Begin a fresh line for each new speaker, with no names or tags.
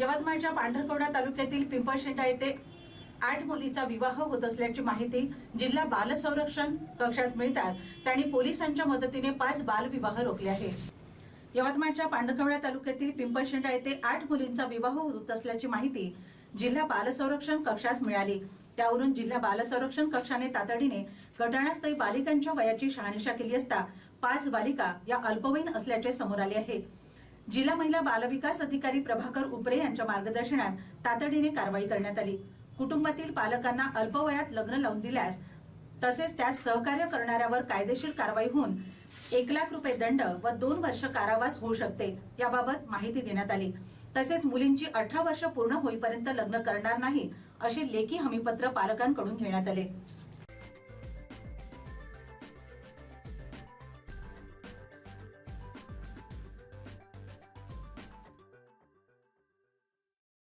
यवतमाळच्या पांढरकवडा तालुक्यातील पिंपळशेंडा येथे आठ मुलीचा विवाह होत असल्याची माहिती जिल्हा बाल संरक्षण कक्षास मिळतात त्यांनी पोलिसांच्या मदतीने पाच बालविवाह रोखले आहेत यवतमाळच्या पांढरकवडा तालुक्यातील पिंपळशेंडा येथे आठ मुलींचा विवाह होत असल्याची माहिती जिल्हा बाल संरक्षण कक्षास मिळाली. त्यावरून जिल्हा बाल संरक्षण कक्षाने तातडीने घटनास्थळी बालिकांच्या वयाची शहानिशा केली असता पाच बालिका या अल्पवयीन असल्याचे समोर आले आहे. जिल्हा महिला बालविकास अधिकारी प्रभाकर उपरे यांच्या मार्गदर्शनात तातडीने कारवाई करण्यात आली. कुटुंबातील पालकांना अल्पवयात लग्न लावून दिल्यास तसेच त्यास सहकार्य करणाऱ्यावर कायदेशीर कारवाई होऊन एक लाख रुपये दंड व दोन वर्ष कारावास होऊ शकते याबाबत माहिती देण्यात आली. तसेच मुलींची अठरा वर्ष पूर्ण होईपर्यंत लग्न करणार नाही असे लेखी हमीपत्र पालकांकडून घेण्यात आले.